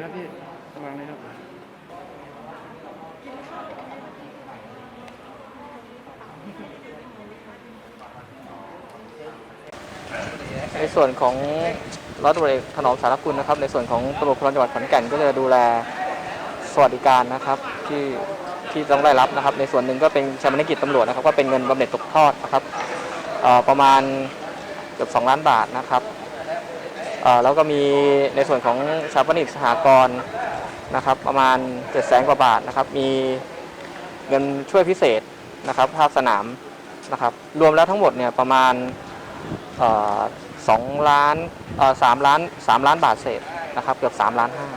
เลยครับพี่วางเลยครับในส่วนของร้อยตำรวจเอกถนอมสารคุณนะครับ ในส่วนของตำรวจภูธรจังหวัดขอนแก่นก็จะดูแลสวัสดิการนะครับที่ที่ต้องได้รับนะครับ ในส่วนหนึ่งก็เป็นชำนกิจตำรวจนะครับ ก็เป็นเงินบำเหน็จตกทอดนะครับประมาณเกือบ2ล้านบาทนะครับ แล้วก็มีในส่วนของชาปนิกสหกรณ์นะครับประมาณ7จ็ดแสนกว่าบาทนะครับ มีเงินช่วยพิเศษนะครับภาคสนามนะครับ รวมแล้วทั้งหมดเนี่ยประมาณสองล้านสามล้านสามล้านบาทเศษนะครับ เกือบสามล้านห้า